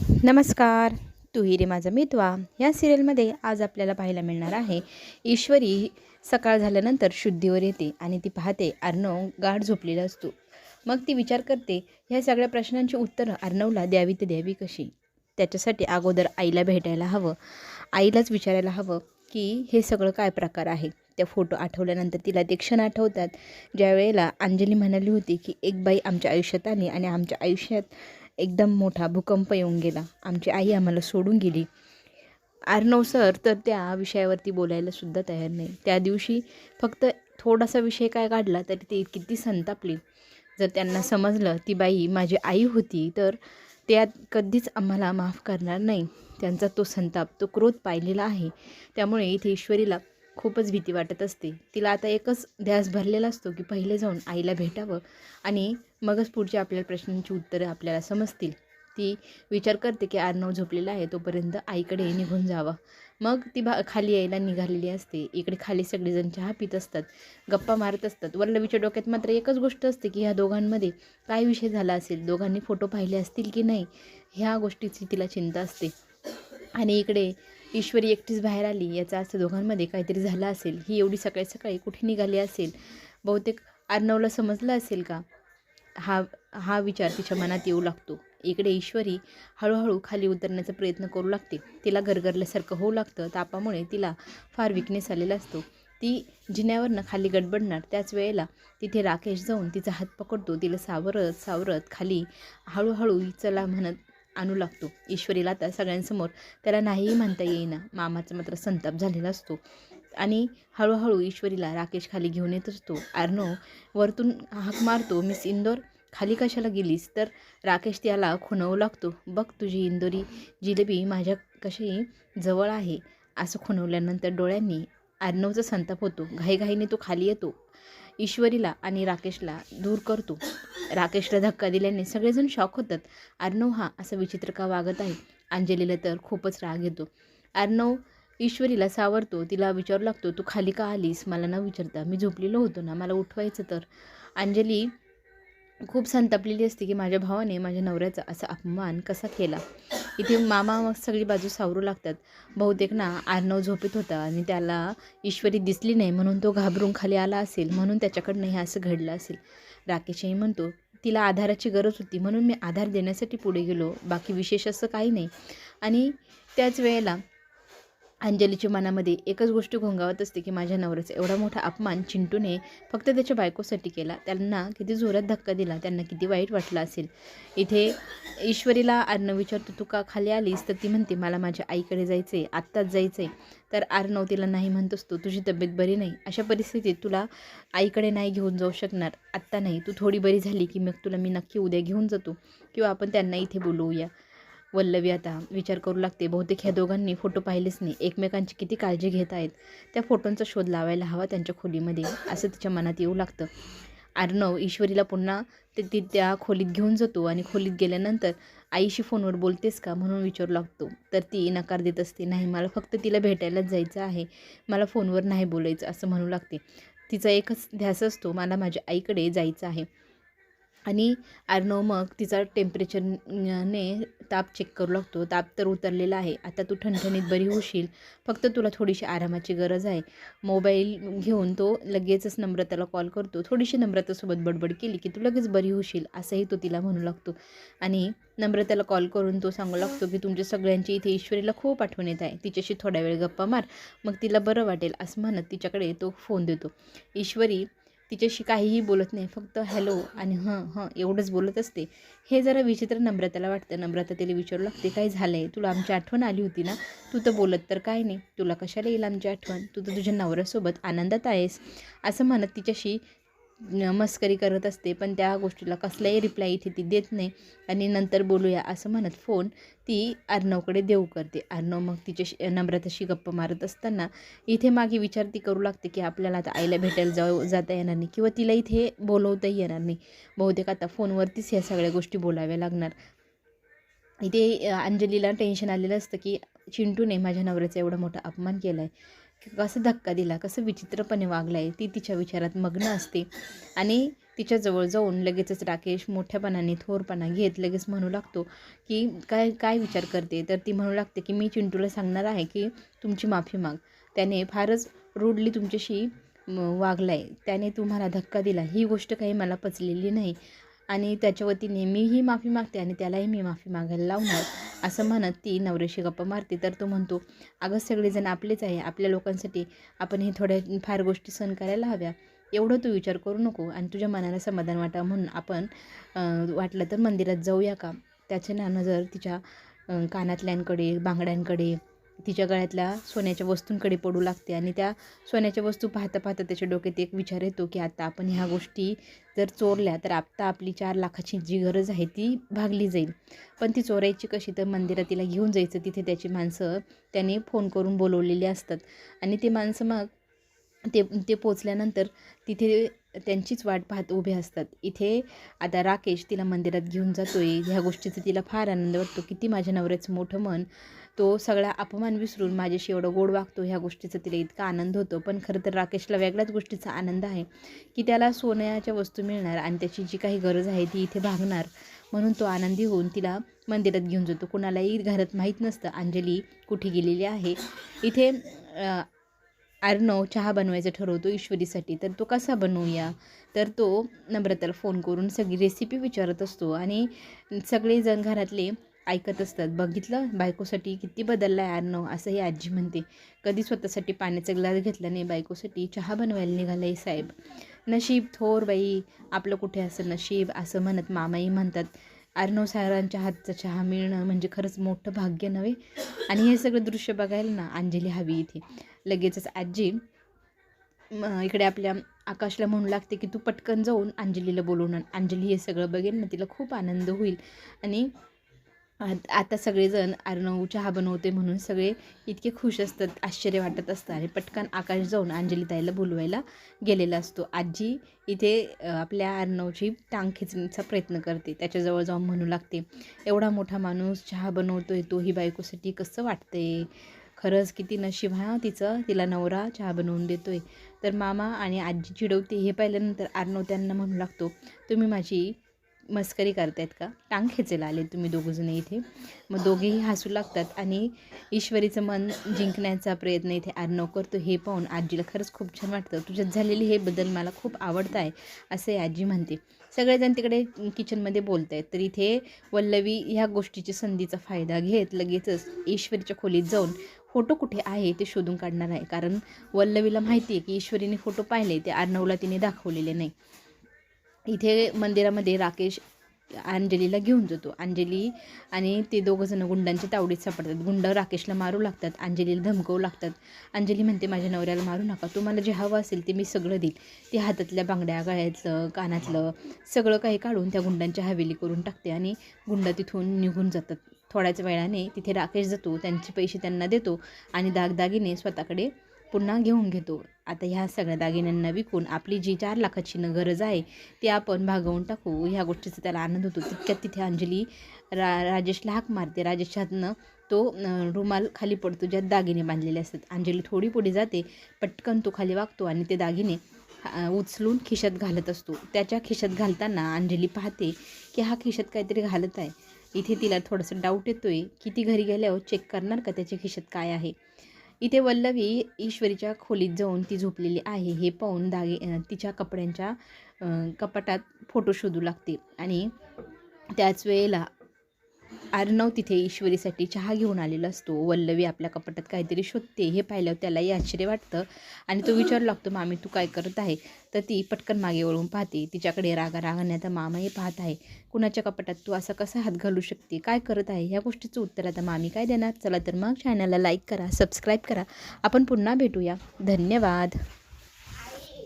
नमस्कार. तू रे माझा मितवा. या सिरियलमध्ये आज आपल्याला पाहायला मिळणार आहे ईश्वरी. सकाळ झाल्यानंतर शुद्धीवर येते आणि ती पाहते अर्णव गाढ झोपलेला असतो. मग ती विचार करते ह्या सगळ्या प्रश्नांची उत्तरं अर्णवला द्यावी तर द्यावी कशी? त्याच्यासाठी अगोदर आईला भेटायला हवं. आईलाच विचारायला हवं की हे सगळं काय प्रकार आहे? त्या फोटो आठवल्यानंतर तिला ते क्षण आठवतात. ज्यावेळेला अंजली म्हणाली होती की एक बाई आमच्या आयुष्यात आली आणि आमच्या आयुष्यात एकदम मोठा भूकंप येऊन गेला. आमची आई आम्हाला सोडून गेली. आर्नव सर तर त्या विषयावरती बोलायला सुद्धा तयार नाही. त्या दिवशी फक्त थोडासा विषय काय काढला तरी ते किती संतापली. जर त्यांना समजलं ती बाई माझी आई होती तर त्या कधीच आम्हाला माफ करणार नाही. त्यांचा तो संताप तो क्रोध पाहिलेला आहे. त्यामुळे इथे ईश्वरीला खूपच भीती वाटत असते. तिला आता एकच ध्यास भरलेला असतो की पहिले जाऊन आईला भेटावं आणि मगच पुढच्या आपल्या प्रश्नांची उत्तरं आपल्याला समजतील. ती विचार करते की अर्णव झोपलेला आहे तोपर्यंत आईकडे निघून जावा. मग ती भा खाली यायला निघालेली असते. इकडे खाली सगळेजण चहा पित असतात गप्पा मारत असतात. वल्लवीच्या डोक्यात मात्र एकच गोष्ट असते की ह्या दोघांमध्ये काय विषय झाला असेल? दोघांनी फोटो पाहिले असतील की नाही? ह्या गोष्टीची तिला चिंता असते. आणि इकडे ईश्वरी एकटीच बाहेर आली याचा अर्थ दोघांमध्ये काहीतरी झालं असेल. ही एवढी सकाळी सकाळी कुठे निघाली असेल? बहुतेक अर्णवला समजलं असेल का? हा हा विचार तिच्या मनात येऊ लागतो. इकडे ईश्वरी हळूहळू खाली उतरण्याचा प्रयत्न करू लागते. तिला गरगरल्यासारखं होऊ लागतं. तापामुळे तिला फार विकनेस आलेला असतो. ती जिन्यावरनं खाली गडबडणार. त्याच वेळेला तिथे राकेश जाऊन तिचा हात पकडतो. तिला सावरत सावरत खाली हळूहळू चला म्हणत आणू लागतो. ईश्वरीला आता सगळ्यांसमोर. त्याला नाहीही म्हणता येईना. मामाचा मात्र संताप झालेला असतो. आणि हळूहळू ईश्वरीला राकेश खाली घेऊन येत असतो. आर्नो वरतून हाक मारतो. मिस इंदोर खाली कशाला गेलीस? तर राकेश त्याला खुणवू लागतो. बघ तुझी इंदोरी जिलेबी माझ्या कशी जवळ आहे. असं खुणवल्यानंतर डोळ्यांनी आर्नवचा संताप होतो. घाईघाईने तो खाली येतो. ईश्वरीला आणि राकेशला दूर करतो. राकेशला धक्का दिल्याने सगळेजण शॉक होतात. अर्णव हा असं विचित्र का वागत आहे? अंजलीला तर खूपच राग येतो. अर्णव ईश्वरीला सावरतो. तिला विचारू लागतो तू खाली का आलीस? मला न विचारता. मी झोपलेलो होतो ना. मला उठवायचं तर. अंजली खूप संतापलेली असते की माझ्या भावाने माझ्या नवऱ्याचा असा अपमान कसा केला? इथे मामा मग सगळी बाजू सावरू लागतात. बहुतेक ना आर्नव झोपेत होता आणि त्याला ईश्वरी दिसली नाही म्हणून तो घाबरून खाली आला असेल म्हणून त्याच्याकडनं हे असं घडलं असेल. राकेशही म्हणतो तिला आधाराची गरज होती म्हणून मी आधार देण्यासाठी पुढे गेलो. बाकी विशेष असं काही नाही. आणि त्याच वेळेला अंजलीच्या मनामध्ये एकच गोष्ट घोंगावत असते की माझ्या नवऱ्याचा एवढा मोठा अपमान चिंटूने फक्त त्याच्या बायकोसाठी केला. त्यांना किती जोरात धक्का दिला त्यांना किती वाईट वाटलं असेल. इथे ईश्वरीला अर्णव विचारतो तू का खाली आलीस? तर ती म्हणते मला माझ्या आईकडे जायचं आहे आत्ताच जायचं आहे तर अर्णव तिला नाही म्हणत असतो तुझी तब्येत बरी नाही. अशा परिस्थितीत तुला आईकडे नाही घेऊन जाऊ शकणार आत्ता नाही. तू थोडी बरी झाली की मग तुला मी नक्की उद्या घेऊन जातो किंवा आपण त्यांना इथे बोलवूया. वल्लवी आता विचार करू लागते. बहुतेक ह्या दोघांनी फोटो पाहिलेच नाही. एकमेकांची किती काळजी घेत आहेत. त्या फोटोंचा शोध लावायला हवा त्यांच्या खोलीमध्ये. असं तिच्या मनात येऊ लागतं. अर्णव ईश्वरीला पुन्हा ते ती त्या खोलीत घेऊन जातो आणि खोलीत गेल्यानंतर आईशी फोनवर बोलतेस का म्हणून विचारू लागतो. तर ती नकार देत असते. नाही मला फक्त तिला भेटायलाच जायचं आहे. मला फोनवर नाही बोलायचं असं म्हणू लागते. तिचा एकच ध्यास असतो मला माझ्या आईकडे जायचं आहे. आणि अर्णव मग तिचा टेम्परेचरने ताप चेक करू लागतो. ताप तर उतरलेला आहे. आता तू ठणठणीत बरी होशील. फक्त तुला थोडीशी आरामाची गरज आहे. मोबाईल घेऊन तो लगेचच नम्रताला कॉल करतो. थोडीशी नम्रतासोबत बडबड केली की तू लगेच बरी होशील असंही तो तिला म्हणू लागतो. आणि नम्रताला कॉल करून तो सांगू लागतो की तुमच्या सगळ्यांची इथे ईश्वरीला खूप आठवण येत आहे. तिच्याशी थोड्या वेळ गप्पा मार. मग तिला बरं वाटेल असं म्हणत तिच्याकडे तो फोन देतो. ईश्वरी तिच्याशी काहीही बोलत नाही फक्त हॅलो आणि हं हं एवढंच बोलत असते. हे जरा विचित्र नम्रताला वाटतं. नम्रता तिला विचारू लागते काय झालं आहे तुला आमची आठवण आली होती ना? तू तर बोलत तर काय नाही. तुला कशाला येईल आमची आठवण? तू तर तुझ्या नवऱ्यासोबत आनंदात आहेस. असं म्हणत तिच्याशी मस्करी करत असते पण त्या गोष्टीला कसलाही रिप्लाय इथे ती देत नाही. आणि नंतर बोलूया असं म्हणत फोन ती अर्णवकडे देऊ करते. अर्णव मग तिच्याशी नम्रताशी गप्प मारत असताना इथे मागे विचार ती करू लागते की आपल्याला आता आईला भेटायला जाऊ जाता येणार नाही किंवा तिला इथे बोलवताही येणार नाही. बहुतेक आता फोनवरतीच ह्या सगळ्या गोष्टी बोलाव्या लागणार. इथे अंजलीला टेन्शन आलेलं असतं की चिंटूने माझ्या नवऱ्याचा एवढा मोठा अपमान केला आहे कसं धक्का दिला कसं विचित्रपणे वागलाय आहे ती तिच्या विचारात मग्न असते. आणि तिच्याजवळ जाऊन लगेचच राकेश मोठ्यापणाने थोरपणा घेत लगेच म्हणू लागतो की काय काय विचार करते? तर ती म्हणू लागते की मी चिंटूला सांगणार आहे की तुमची माफी माग. त्याने फारच रूडली तुमच्याशी वागला वागलाय. त्याने तुम्हाला धक्का दिला. ही गोष्ट काही मला पचलेली नाही. आणि त्याच्यावरती नेहमीही माफी मागते आणि त्यालाही मी माफी मागायला लावणार असं म्हणत ती नवऱ्याशी गप्पा मारते. तर तो म्हणतो अगं सगळेजण आपलेच आहे. आपल्या लोकांसाठी आपण हे थोड्या फार गोष्टी सहन करायला हव्या. एवढं तू विचार करू नको आणि तुझ्या मनाला समाधान वाटावं म्हणून आपण वाटलं तर मंदिरात जाऊया का? त्याच्या नानं जर तिच्या कानातल्यांकडे बांगड्यांकडे तिच्या गळ्यातल्या सोन्याच्या वस्तूंकडे पडू लागते आणि त्या सोन्याच्या वस्तू पाहता पाहता त्याच्या डोक्यात एक विचार येतो की आता आपण ह्या गोष्टी जर चोरल्या तर आत्ता आपली चार लाखाची जी गरज आहे ती भागली जाईल. पण ती चोरायची कशी तर मंदिरात तिला घेऊन जायचं तिथे त्याची माणसं त्याने फोन करून बोलवलेली असतात. आणि ते माणसं मग ते ते पोचल्यानंतर तिथे त्यांचीच वाट पाहत उभे असतात. इथे आता राकेश तिला मंदिरात घेऊन जातोय. ह्या गोष्टीचा तिला फार आनंद वाटतो. किती माझ्या नवऱ्याचं मोठं मन तो सगळा अपमान विसरून माझ्याशी एवढं गोड वागतो ह्या गोष्टीचा तिला इतका आनंद होतो. पण खरं तर राकेशला वेगळ्याच गोष्टीचा आनंद आहे की त्याला सोन्याच्या वस्तू मिळणार आणि त्याची जी काही गरज आहे ती इथे भागणार म्हणून तो आनंदी होऊन तिला मंदिरात घेऊन जातो. कुणालाही घरात माहीत नसतं अंजली कुठे गेलेली आहे. इथे अर्णव चहा बनवायचं ठरवतो ईश्वरीसाठी. तर तो कसा बनवूया? तर तो नम्रताला फोन करून सगळी रेसिपी विचारत असतो आणि सगळेजण घरातले ऐकत असतात. बघितलं? बायकोसाठी किती बदलला आहे आरनो असं ही आजी म्हणते. कधी स्वतःसाठी पाण्याचा ग्लास घेतला नाही बायकोसाठी चहा बनवायला निघाला साहेब. नशीब थोर बाई आपलं कुठे असं नशीब? असं म्हणत मामाही म्हणतात. अर्णव साहेबांच्या हातचा चहा मिळणं म्हणजे खरंच मोठं भाग्य नव्हे? आणि हे सगळं दृश्य बघायला ना अंजली हवी इथे. लगेचच आजी इकडे आपल्या आकाशला म्हणू लागते की तू पटकन जाऊन अंजलीला बोलवून अंजली हे सगळं बघेल ना तिला खूप आनंद होईल. आणि आत- आता सगळेजण अर्णव चहा बनवते म्हणून सगळे इतके खुश असतात आश्चर्य वाटत असतं. आणि पटकन आकाश जाऊन अंजलीताईला बोलवायला गेलेला असतो. आजी इथे आपल्या अर्णवची टांग खेचण्याचा प्रयत्न करते. त्याच्याजवळ जाऊन म्हणू लागते एवढा मोठा माणूस चहा बनवतोय तोही बायकोसाठी कसं वाटते खरंच किती नशीब हा तिचं तिला नवरा चहा बनवून देतोय. तर मामा आणि आजी चिडवते. हे पाहिल्यानंतर अर्णव त्यांना म्हणू लागतो तुम्ही माझी मस्करी करतायत का? टांग खेचायला आले तुम्ही दोघंजण इथे. मग दोघेही हसू लागतात आणि ईश्वरीचं मन जिंकण्याचा प्रयत्न इथे अर्णव करतो. हे पाहून आजीला खरंच खूप छान वाटतं. तुझ्यात झालेली हे बदल मला खूप आवडत आहे असे आजी म्हणते. सगळेजण तिकडे किचनमध्ये बोलत आहेत तर इथे वल्लवी ह्या गोष्टीची संधीचा फायदा घेत लगेचच ईश्वरीच्या खोलीत जाऊन फोटो कुठे आहे ते शोधून काढणार आहे. कारण वल्लवीला माहिती आहे की ईश्वरीने फोटो पाहिले ते अर्णवला तिने दाखवलेले नाही. इथे मंदिरामध्ये राकेश अंजलीला घेऊन जातो. अंजली आणि ते दोघंजणं गुंडांच्या तावडीत सापडतात. गुंड राकेशला मारू लागतात. अंजलीला धमकवू लागतात. अंजली म्हणते माझ्या नवऱ्याला मारू नका. तुम्हाला जे हवं असेल ते मी सगळं देईल. ते हातातल्या बांगड्या गळ्यातलं कानातलं सगळं काही काढून त्या गुंडांच्या हवेली करून टाकते आणि गुंड तिथून निघून जातात. थोड्याच वेळाने तिथे राकेश जातो. त्यांचे पैसे त्यांना देतो आणि दागदागिने स्वतःकडे पुन्हा घेऊन घेतो. आता ह्या सगळ्या दागिन्यांना विकून आपली जी चार लाखाची न गरज आहे ती आपण भागवून टाकू. ह्या गोष्टीचा त्याला आनंद होतो. तितक्यात तिथे अंजली रा राजेशला हाक मारते. राजेशातनं हातनं तो रुमाल खाली पडतो. ज्यात दागिने बांधलेले असतात. अंजली थोडी पुढे जाते. पटकन तो खाली वागतो आणि ते दागिने उचलून खिशात घालत असतो. त्याच्या खिशात घालताना अंजली पाहते की हा खिशात काहीतरी घालत आहे. इथे तिला थोडंसं डाऊट येतोय की ती घरी गेल्यावर चेक करणार का त्याच्या खिशात काय आहे? इथे वल्लवी ईश्वरीच्या खोलीत जाऊन ती झोपलेली आहे. हे पाहून दागे तिच्या कपड्यांच्या कपाटात फोटो शोधू लागते. आणि त्याच वेळेला अर्णव तिथे ईश्वरीसाठी चहा घेऊन आलेला असतो. वल्लवी आपल्या कपाटात काहीतरी शोधते. हे पाहिल्यावर त्यालाही आश्चर्य वाटतं आणि तो विचारू लागतो मामी तू काय करत आहे? तर ती पटकन मागे वळून पाहते. तिच्याकडे रागा रागाने आता मामाही पाहत आहे. कुणाच्या कपाटात तू असा कसा हात घालू शकते? काय करत आहे? ह्या गोष्टीचं उत्तर आता मामी काय देणार? चला तर मग चॅनलला लाईक करा सबस्क्राईब करा. आपण पुन्हा भेटूया. धन्यवाद.